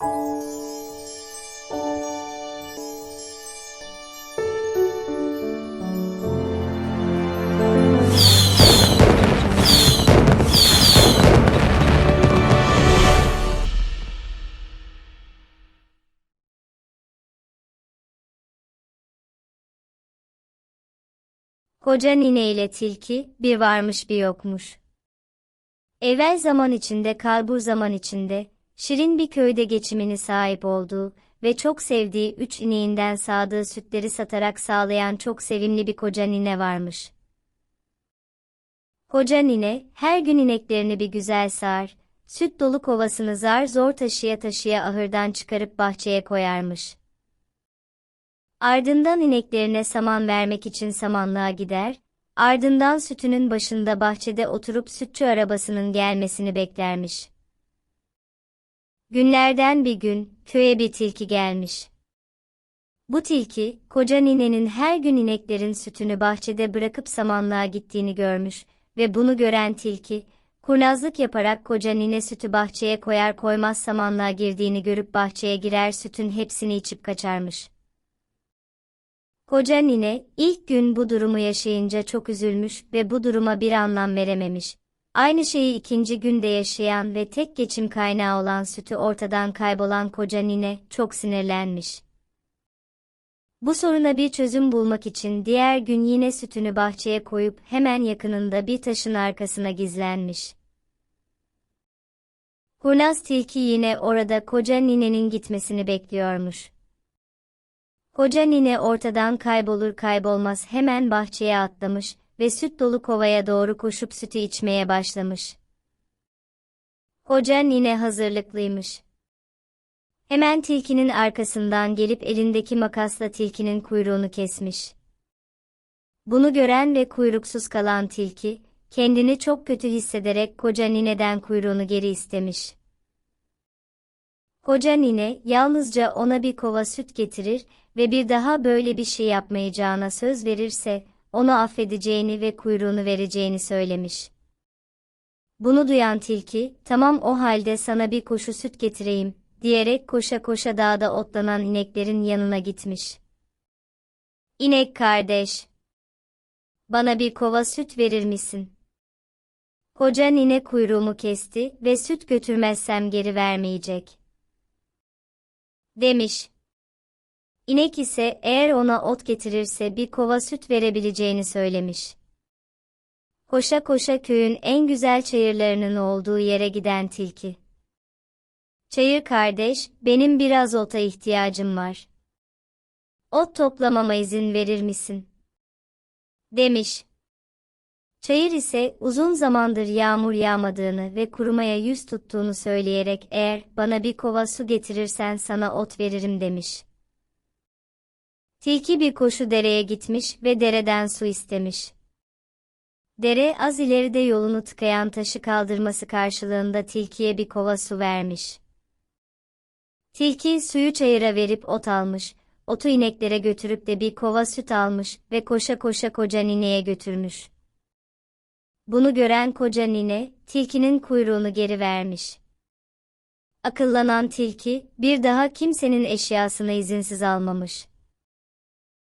Koca nine ile tilki, bir varmış bir yokmuş. Evvel zaman içinde kalbur zaman içinde, şirin bir köyde geçimini sahip olduğu ve çok sevdiği üç ineğinden sağdığı sütleri satarak sağlayan çok sevimli bir koca nine varmış. Koca nine, her gün ineklerini bir güzel sağar, süt dolu kovasını zar zor taşıya taşıya ahırdan çıkarıp bahçeye koyarmış. Ardından ineklerine saman vermek için samanlığa gider, ardından sütünün başında bahçede oturup sütçü arabasının gelmesini beklermiş. Günlerden bir gün, köye bir tilki gelmiş. Bu tilki, koca ninenin her gün ineklerin sütünü bahçede bırakıp samanlığa gittiğini görmüş ve bunu gören tilki, kurnazlık yaparak koca nine sütü bahçeye koyar koymaz samanlığa girdiğini görüp bahçeye girer sütün hepsini içip kaçarmış. Koca nine, ilk gün bu durumu yaşayınca çok üzülmüş ve bu duruma bir anlam verememiş. Aynı şeyi ikinci günde yaşayan ve tek geçim kaynağı olan sütü ortadan kaybolan koca nine çok sinirlenmiş. Bu soruna bir çözüm bulmak için diğer gün yine sütünü bahçeye koyup hemen yakınında bir taşın arkasına gizlenmiş. Kurnaz tilki yine orada koca ninenin gitmesini bekliyormuş. Koca nine ortadan kaybolur kaybolmaz hemen bahçeye atlamış ve süt dolu kovaya doğru koşup sütü içmeye başlamış. Koca nine hazırlıklıymış. Hemen tilkinin arkasından gelip elindeki makasla tilkinin kuyruğunu kesmiş. Bunu gören ve kuyruksuz kalan tilki, kendini çok kötü hissederek koca nineden kuyruğunu geri istemiş. Koca nine yalnızca ona bir kova süt getirir ve bir daha böyle bir şey yapmayacağına söz verirse, onu affedeceğini ve kuyruğunu vereceğini söylemiş. Bunu duyan tilki, tamam o halde sana bir koşu süt getireyim, diyerek koşa koşa dağda otlanan ineklerin yanına gitmiş. İnek kardeş, bana bir kova süt verir misin? Koca nine kuyruğumu kesti ve süt götürmezsem geri vermeyecek. Demiş. İnek ise eğer ona ot getirirse bir kova süt verebileceğini söylemiş. Koşa koşa köyün en güzel çayırlarının olduğu yere giden tilki. Çayır kardeş, benim biraz ota ihtiyacım var. Ot toplamama izin verir misin? Demiş. Çayır ise uzun zamandır yağmur yağmadığını ve kurumaya yüz tuttuğunu söyleyerek eğer bana bir kova su getirirsen sana ot veririm demiş. Tilki bir koşu dereye gitmiş ve dereden su istemiş. Dere az ileride yolunu tıkayan taşı kaldırması karşılığında tilkiye bir kova su vermiş. Tilki suyu çayıra verip ot almış, otu ineklere götürüp de bir kova süt almış ve koşa koşa koca nineye götürmüş. Bunu gören koca nine, tilkinin kuyruğunu geri vermiş. Akıllanan tilki, bir daha kimsenin eşyasını izinsiz almamış.